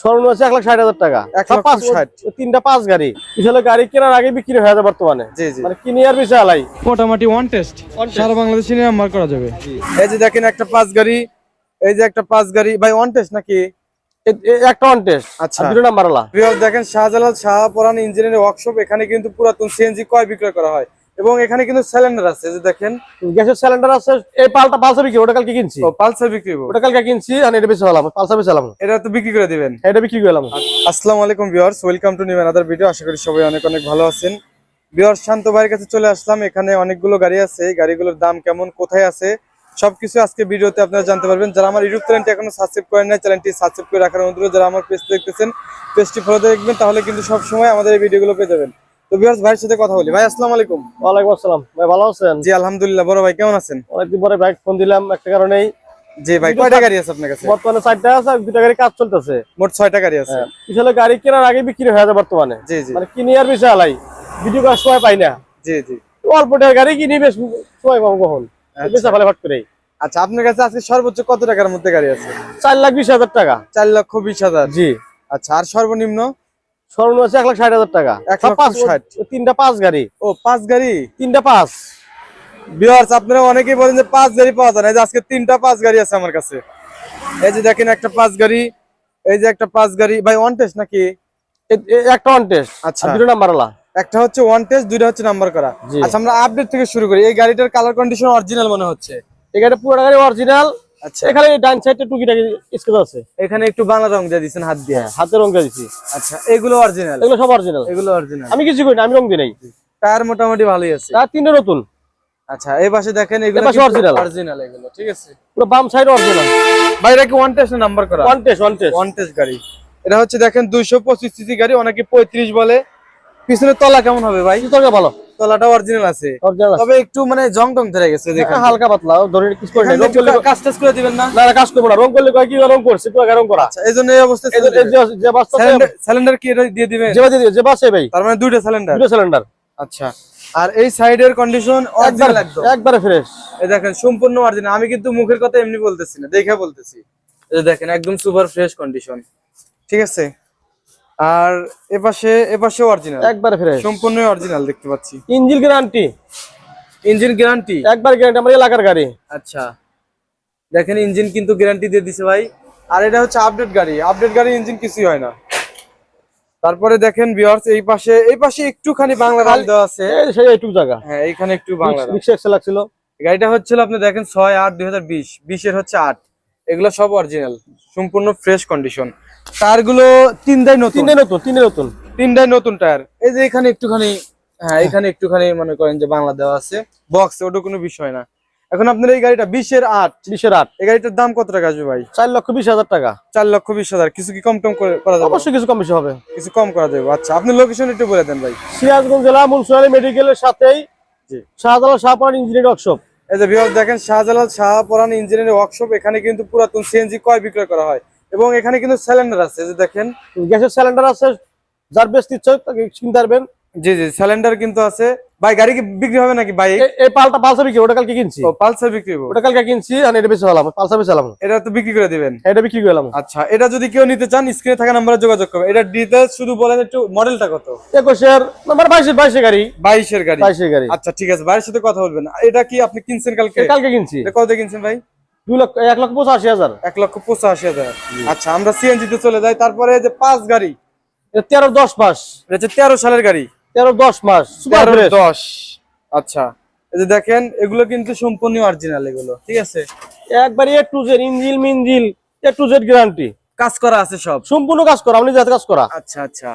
স্বর্ণ আছে এক লাখ ষাট হাজার টাকা। তিনটা পাঁচ গাড়ি। আসলে গাড়ি কেনার আগে বিক্রি হয়ে যায় বর্তমানে। মানে কিনে আর বেশি আলাই মোটামুটি ওয়ান টেস্ট সারা বাংলাদেশে নাম্বার করা যাবে। এই যে দেখেন একটা পাঁচ গাড়ি এই যে একটা পাঁচ গাড়ি ভাই ওয়ান টেস্ট নাকি? একটা টেস্ট আচ্ছা। দুটো নাম্বার দেখেন শাহজালাল শাহপরান ইঞ্জিনিয়ারিং ওয়ার্কশপ এখানে কিন্তু পুরাতন সিএনজি কয় বিক্রয় করা হয়? এবং এখানে কিন্তু সিলিন্ডার আছে যে দেখেন। গ্যাসের সিলিন্ডার আছে এই পালটা পালসা বিক্রি ওটা কালকে কিনছি। ও পালসার বিক্রি। ওটা কালকে কিনছি আর এটা বেশি হলাম পালসা বেশি হলাম এটা তো বিক্রি করে দিবেন। এটা বিক্রি করলাম আসসালামু আলাইকুম viewers welcome to new another video আশা করি সবাই অনেক অনেক ভালো আছেন। ভিউয়ার্স শান্ত ভাইয়ের কাছে চলে আসলাম। এখানে অনেকগুলো গাড়ি আছে। এই গাড়িগুলোর দাম কেমন কোথায় আছে? সবকিছু আজকে ভিডিওতে আপনারা জানতে পারবেন। যারা আমার ইউটিউব চ্যানেলটি এখনও সাবস্ক্রাইব করেন না চ্যানেলটি সাবস্ক্রাইব করে রাখার অনুরোধ। যারা আমার পেজ দেখতেছেন পেজটি ফলো দেখবেন তাহলে কিন্তু সব সময় আমাদের এই ভিডিওগুলো পেয়ে যাবেন। তো ভিউয়ার্স ভাইয়ের সাথে কথা বলি। ভাই আসসালামু আলাইকুম। ওয়ালাইকুম আসসালাম। ভাই ভালো আছেন? জি আলহামদুলিল্লাহ। বড় ভাই কেমন আছেন? অনেকদিন পরে বাইক ফোন দিলাম একটা কারণেই। জি ভাই কয়টা গাড়ি আছে আপনার কাছে? বর্তমানে চারটা আছে আর দুটা গাড়ি কাজ চলতেছে। মোট ছয়টা গাড়ি আছে। আসলে গাড়ি কেনার আগে বিক্রি হয়ে যায় বর্তমানে। জি জি। মানে কিনে আর বেশি আলাই। ভিডিও করার সময় পাই না। জি জি। অল্প টাকার গাড়ি কিনি বেশ সময় পাবো কখন? বেচা ফেলে ফাট করে আচ্ছা আপনার কাছে আজকে সর্বোচ্চ কত টাকার মধ্যে গাড়ি আছে? চার লাখ বিশ হাজার টাকা। চার লক্ষ বিশ হাজার। জি। আচ্ছা আর সর্বনিম্ন? স্বর্ণ আছে এক লাখ ষাট হাজার টাকা। তিনটা পাঁচ গাড়ি। ও পাঁচ গাড়ি? তিনটা পাঁচ। ভিউয়ার্স আপনারা অনেকেই বলেন যে পাঁচ গাড়ি পাওয়া যায় না। আজকে তিনটা পাঁচ গাড়ি আছে আমার কাছে। এই যে দেখেন একটা পাঁচ গাড়ি এই যে একটা পাঁচ গাড়ি। ভাই ওয়ান টেস্ট নাকি? একটা অন টেস্ট আচ্ছা। দুটো নাম্বার আলা। একটা হচ্ছে ওয়ান টেস্ট দুইটা হচ্ছে নাম্বার করা। আচ্ছা আমরা আপডেট থেকে শুরু করি। এই গাড়িটার কালার কন্ডিশন অরিজিনাল মনে হচ্ছে। এই গাড়িটা পুরো গাড়ি অরিজিনাল আচ্ছা। এখানে এই ডান সাইডে টুকিটাকি স্কেচ আছে। এখানে একটু বাংলা রং দিয়ে হাত দিয়ে। হাতে রং করে দিছি। আচ্ছা এগুলো অরিজিনাল এগুলো সব অরিজিনাল এগুলো অরিজিনাল আমি কিছু করি না আমি রং দিই নাই। টায়ার মোটামুটি ভালোই আছে। তিনটে নতুন। আচ্ছা এই পাশে দেখেন এগুলো পাশে original। অরিজিনাল এগুলো ঠিক আছে? পুরো বাম সাইড অরিজিনাল ভাই এটা কি ওয়ান টেস্ট নাম্বার করা? One test one test one test গাড়ি। এটা হচ্ছে দেখেন দুইশো পঁচিশ সিসি গাড়ি অনেকে পঁয়ত্রিশ বলে। পিছনে তলা কেমন হবে ভাই? তরকা ভালো। তলাটা অরিজিনাল আছে। তবে একটু মানে জং টং ধরে গেছে দেখেন। হালকা পাতলা ধরে কিছু করে রং করলে কাজ টাজ করে দিবেন না? না কাজ করব না রং করলে কয় কি রং করছে পুরো রং করা। আচ্ছা এই জন্য এই অবস্থা এই যে- বাস্তা সিলিন্ডার কি এটা দিয়ে দিবেন? যে বাজে যে বাসে ভাই। তার মানে দুইটা সিলিন্ডার দুটো সিলিন্ডার আচ্ছা আর এই সাইডের কন্ডিশন একবার অরিজিনাল একদম। একবারে ফ্রেশ এই দেখেন সম্পূর্ণ অরিজিনাল আমি কিন্তু মুখের কথা এমনি বলতেছি না দেখে বলতেছি। এই দেখেন একদম সুপার ফ্রেশ কন্ডিশন ঠিক আছে? আর এপাশে এপাশে অরিজিনাল একবারে ফ্রেশ সম্পূর্ণ অরিজিনাল দেখতে পাচ্ছি। ইঞ্জিন গ্যারান্টি ইঞ্জিন গ্যারান্টি একবার গ্যারান্টি আমার এলাকার গাড়ি। আচ্ছা। দেখেন ইঞ্জিন কিন্তু গ্যারান্টি দিয়ে দিছে ভাই। আর এটা হচ্ছে আপডেট গাড়ি। আপডেট গাড়ি ইঞ্জিন কিছুই হয় না। তারপরে দেখেন ভিউয়ার্স এই পাশে এই পাশে একটুখানি বাংলা রাল দেওয়া আছে। এই সেই একটু জায়গা। হ্যাঁ এখানে একটু বাংলা। রিক্সা এক্সেল লাগছিল। গাড়িটা হচ্ছিল আপনি দেখেন ছয় আট দুই হাজার বিশ। বিশের হচ্ছে আট। এগুলো সব অরিজিনাল সম্পূর্ণ ফ্রেশ কন্ডিশন টায়ারগুলো তিনটাই নতুন। তিনটে নতুন তিনটে নতুন। তিনটাই নতুন টায়ার। এই যে এখানে একটুখানি হ্যাঁ এখানে একটুখানি মনে করেন যে বাংলা দেওয়া আছে। বক্স ওটা কোনো বিষয় না। এখন আপনার এই গাড়িটা বিশের আট। বিশের আট। এই গাড়িটার দাম কত টাকা আসবে ভাই? চার লক্ষ বিশ হাজার টাকা। চার লক্ষ বিশ হাজার। কিছু কি কম টম করে- যাবে? অবশ্যই কিছু কম বেশি হবে। কিছু কম করা যাবে। আচ্ছা আপনি লোকেশন একটু বলে দেন ভাই। সিরাজগঞ্জ জেলা মুন্সিপালি মেডিকেলের সাথেই জি। শাহজালাল শাহপান ইঞ্জিনিয়ারিং ওয়ার্কশপ এই যে ভিউয়ার্স দেখেন শাহজালাল শাহপরান ইঞ্জিনিয়ারিং ওয়ার্কশপ এখানে কিন্তু পুরাতন সিএনজি কয় বিক্রয় করা হয়? এবং এখানে কিন্তু সিলিন্ডার আছে যে দেখেন। গ্যাসের সিলিন্ডার আছে যার বেশ তাকে কিনতে পারবেন। জি জি সিলিন্ডার কিন্তু আছে। ভাই গাড়ি কি বিক্রি হবে নাকি ভাই? এই পালটা পালসা বিক্রি ওটা কালকে কিনছি। ও পালসার বিক্রি হবে। ওটা কালকে কিনছি আর এটা বেশি হলাম পালসা বেশি হলাম এটা তো বিক্রি করে দিবেন। এটা বিক্রি করলাম আচ্ছা এটা যদি কেউ নিতে চান স্ক্রিনে থাকা নাম্বারে যোগাযোগ করবেন। এটা ডিটেলস শুধু বলেন একটু মডেলটা কত? একুশের নাম্বার বাইশের বাইশে গাড়ি। বাইশের গাড়ি। বাইশের গাড়ি। আচ্ছা ঠিক আছে। ভাইয়ের সাথে কথা বলবেন। এটা কি আপনি কিনছেন কালকে? কালকে কিনছি। এটা কত দিয়ে কিনছেন ভাই? এক লক্ষ পঁচাশি হাজার। এক লক্ষ পঁচাশি হাজার। আচ্ছা আমরা সিএনজি তে চলে যাই। তারপরে যে পাঁচ গাড়ি। তেরো দশ মাস এটা হচ্ছে তেরো সালের গাড়ি। তেরো দশ মাস দশ। আচ্ছা। এই যে দেখেন এগুলো কিন্তু সম্পূর্ণ অরিজিনাল এগুলো ঠিক আছে? একবারে এ টু জেড ইঞ্জিল মিঞ্জিল এ টু জেড গ্যারান্টি কাজ করা আছে সব? সম্পূর্ণ কাজ করা আপনি যাতে কাজ করা। আচ্ছা আচ্ছা।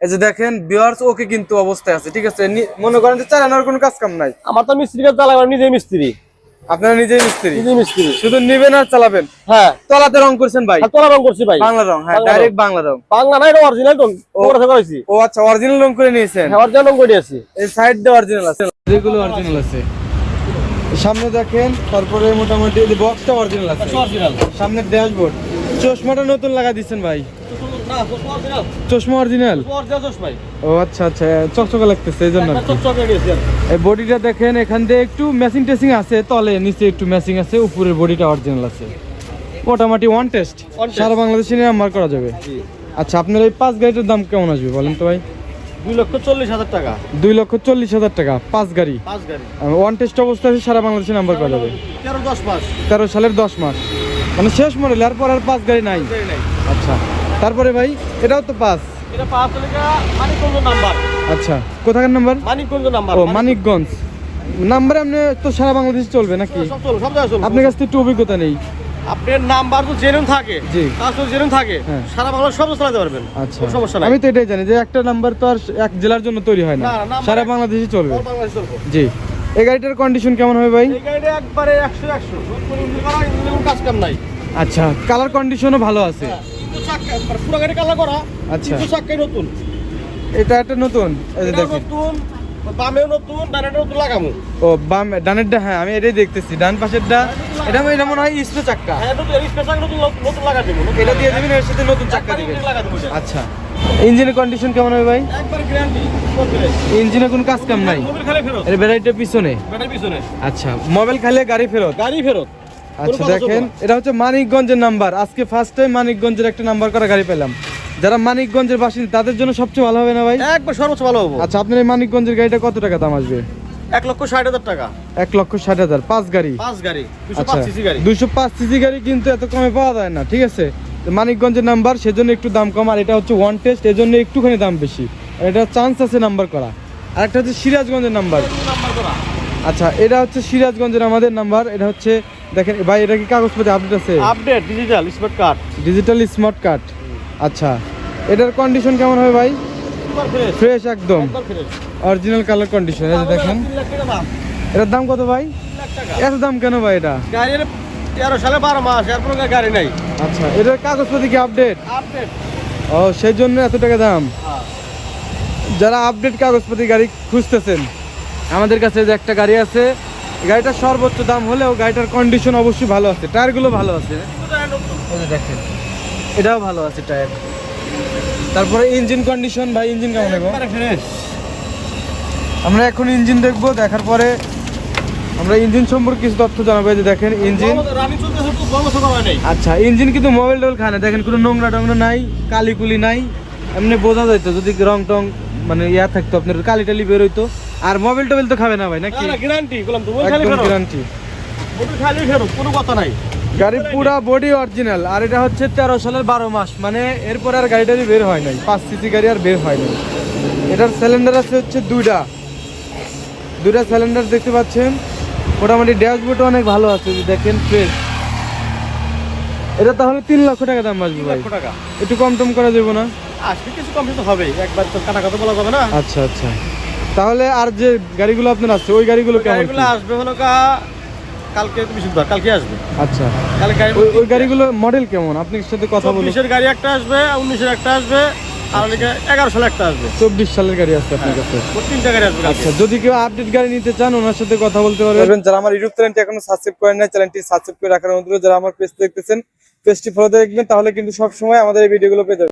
এই যে দেখেন ভিউয়ার্স ওকে কিন্তু অবস্থায় আছে ঠিক আছে? মনে করেন যে চালানোর কোনো কাজ কাম নাই। আমার তো মিস্ত্রি কাজ চালাবে নিজে মিস্ত্রি। আপনারা নিজেই মিস্ত্রি। নিজে মিস্ত্রি। শুধু নিবেন আর চালাবেন। হ্যাঁ। তলাতে রং করছেন ভাই। আর তোলা রং করছি ভাই। বাংলা রং হ্যাঁ ডাইরেক্ট বাংলা রং। বাংলা নাই অরিজিনাল রং। ওরা করেছি ও আচ্ছা অরিজিনাল রং করে নিয়েছেন? হ্যাঁ অরিজিনাল রং করে আছি এই সাইড দিয়ে অরিজিনাল আছে। যেগুলো অরিজিনাল আছে। সামনে দেখেন তারপরে মোটামুটি বক্সটা অরিজিনাল আছে। অরিজিনাল সামনে ড্যাশবোর্ড চশমাটা নতুন লাগা দিচ্ছেন ভাই। না চশমা অরিজিনাল। ও আচ্ছা আচ্ছা চকচকে লাগতেছে এই জন্য এই বডিটা দেখেন এখান দিয়ে একটু ম্যাচিং টেসিং আছে তলে নিচে একটু ম্যাচিং আছে উপরের বডিটা অরিজিনাল আছে। মোটামুটি ওয়ান টেস্ট সারা বাংলাদেশে নাম্বার করা যাবে। আচ্ছা আপনার এই পাঁচ গাড়িটার দাম কেমন আসবে বলেন তো ভাই? দুই লক্ষ চল্লিশ হাজার টাকা। দুই লক্ষ চল্লিশ হাজার টাকা পাঁচ গাড়ি। ওয়ান টেস্ট অবস্থা আছে সারা বাংলাদেশে নাম্বার করা যাবে। তেরো দশ মাস। তেরো সালের দশ মাস। মানে শেষ মডেল এরপর আর পাঁচ গাড়ি নাই। আচ্ছা। তারপরে ভাই এটাও তো পাস। এটা টাকা মানিকগঞ্জ নাম্বার। আচ্ছা কোথাকার নাম্বার? মানিকগঞ্জ নাম্বার ও মানিকগঞ্জ। নাম্বারে আপনি তো সারা বাংলাদেশ চলবে নাকি? সব চলো সব জায়গায় চলো আপনার কাছ থেকে একটু অভিজ্ঞতা নেই। আপনার নাম্বার তো জেনুন থাকে। জি। তো জেনুন থাকে। হ্যাঁ। সারা বাংলা সব চালাতে পারবেন। আচ্ছা। কোনো সমস্যা নাই। আমি তো এটাই জানি যে একটা নাম্বার তো আর এক জেলার জন্য তৈরি হয় না। সারা বাংলাদেশে চলবে। বাংলাদেশে। জি। এই গাড়িটার কন্ডিশন কেমন হবে ভাই? এই গাড়িটা একবারে একশো একশো। কোনো ইঞ্জিন করা, ইঞ্জিনে কোনো কাজ কাম নাই। আচ্ছা কালার কন্ডিশনও ভালো আছে। মানে পুরো গাড়ি কালা করা আচ্ছা। নতুন। এটা একটা নতুন এই যে দেখেন। নতুন বামেও নতুন ডানেও নতুন লাগামো ও বাম ডানেরটা হ্যাঁ আমি এটাই দেখতেছি। ডান পাশেরটা এটা এটা মনে হয় চাক্কা। হ্যাঁ নতুন স্পেশাল নতুন নতুন লাগা দেবো এটা দিয়ে দেবেন এর সাথে নতুন চাক্কা দিবেন। আচ্ছা। ইঞ্জিনের কন্ডিশন কেমন হবে ভাই? একবার গ্যারান্টি ইঞ্জিনে কোনো কাজ কাম নাই? মোবিল খালি ফেরত। এর ব্যাটারিটা পিছনে? ব্যাটারি পিছনে। আচ্ছা মোবাইল খাইলে গাড়ি ফেরত? গাড়ি ফেরত। আচ্ছা দেখেন এটা হচ্ছে মানিকগঞ্জের নাম্বার আজকে ফার্স্ট টাইম মানিকগঞ্জের একটা নাম্বার করা গাড়ি পেলাম। যারা মানিকগঞ্জের বাসিন্দা তাদের জন্য সবচেয়ে ভালো হবে না ভাই? একবার সর্বোচ্চ ভালো হবে। আচ্ছা আপনার এই মানিকগঞ্জের গাড়িটা কত টাকা দাম আসবে? এক লক্ষ ষাট হাজার টাকা। এক লক্ষ ষাট হাজার পাঁচ গাড়ি। পাঁচ গাড়ি দুশো আচ্ছা পাঁচ সিসি গাড়ি। কিন্তু এত কমে পাওয়া যায় না ঠিক আছে? মানিকগঞ্জের নাম্বার সেজন্য একটু দাম কম আর এটা হচ্ছে ওয়ান টেস্ট এজন্য একটুখানি দাম বেশি। আর এটা চান্স আছে নাম্বার করা। আর একটা হচ্ছে সিরাজগঞ্জের নাম্বার আচ্ছা এটা হচ্ছে সিরাজগঞ্জের আমাদের নাম্বার এটা হচ্ছে দেখেন ভাই এটা কি কাগজপত্রে আপডেট আছে? Update digital smart card digital smart card আচ্ছা এটার কন্ডিশন কেমন হবে ভাই? ফ্রেশ একদম। অরিজিনাল কালার কন্ডিশন এই দেখেন। এটার দাম কত ভাই? এত দাম কেন ভাই এটা? গাড়ির তেরো সালে বারো মাস এর কোনো গাড়ি নাই। আচ্ছা এটার কাগজপত্র কি আপডেট আপডেট ও সেই জন্য এত টাকা দাম। যারা আপডেট কাগজপত্র গাড়ি খুঁজতেছেন আমাদের কাছে যে একটা গাড়ি আছে গাড়িটার সর্বোচ্চ দাম হলেও গাড়িটার কন্ডিশন অবশ্যই ভালো আছে। টায়ারগুলো ভালো আছে। দেখেন। এটাও ভালো আছে টায়ার। তারপরে ইঞ্জিন কন্ডিশন ভাই ইঞ্জিন কেমন আমরা এখন ইঞ্জিন দেখব দেখার পরে আমরা ইঞ্জিন সম্পর্কে কিছু তথ্য জানাব। এই যে দেখেন ইঞ্জিন আচ্ছা ইঞ্জিন কিন্তু মোবাইল টোল খায় না। দেখেন কোনো নোংরা টোংরা নাই কালি কুলি নাই। এমনি বোঝা যাইতো যদি রং টং মানে ইয়া থাকতো আপনার কালি টালি বের হইতো। আর মোবাইল টোবাইল তো খাবে না ভাই নাকি? না গ্যারান্টি বললাম তো ওই খালি গ্যারান্টি ওই খালি ফেরত কোনো কথা নাই। গাড়ি পুরা বডি অরিজিনাল আর এটা হচ্ছে তেরো সালের বারো মাস মানে এরপর আর গাড়িটারই বের হয় নাই পাঁচ সিসি গাড়ি আর বের হয় নাই। এটার সিলিন্ডার আছে হচ্ছে দুইটা। দুইটা সিলিন্ডার দেখতে পাচ্ছেন। মোটামুটি ড্যাশবোর্ডও অনেক ভালো আছে দেখেন ফ্রেশ এটা তাহলে তিন লক্ষ টাকা দাম আসবে ভাই। টাকা। একটু কম টম করা যাবে না? আজকে কিছু কম তো হবেই। একবার তো কাটা কথা বলা যাবে না। আচ্ছা আচ্ছা। তাহলে আর যে গাড়িগুলো আপনার আসছে ওই গাড়িগুলো গাড়িগুলো আসবে হলো কা কালকে তুমি শুনবা কালকে আসবে। আচ্ছা। কালকে গাড়ি ওই ওই গাড়িগুলো মডেল কেমন? আপনার সাথে কথা বলুন। গাড়ি একটা আসবে উনিশের একটা আসবে আর এগারো সালে একটা আসবে। চব্বিশ সালের গাড়ি আছে আপনার কাছে? তিনটা গাড়ি আসবে আচ্ছা যদি কেউ আপডেট গাড়ি নিতে চান ওনার সাথে কথা বলতে পারবেন। যারা আমার ইউটিউব চ্যানেলটি এখনও সাবস্ক্রাইব করেন নাই চ্যানেলটি সাবস্ক্রাইব করে রাখার অনুরোধ যারা আমার পেজ দেখতেছেন পেজটি ফলো দেখবেন তাহলে কিন্তু সবসময় আমাদের এই ভিডিওগুলো পেয়ে যাবেন।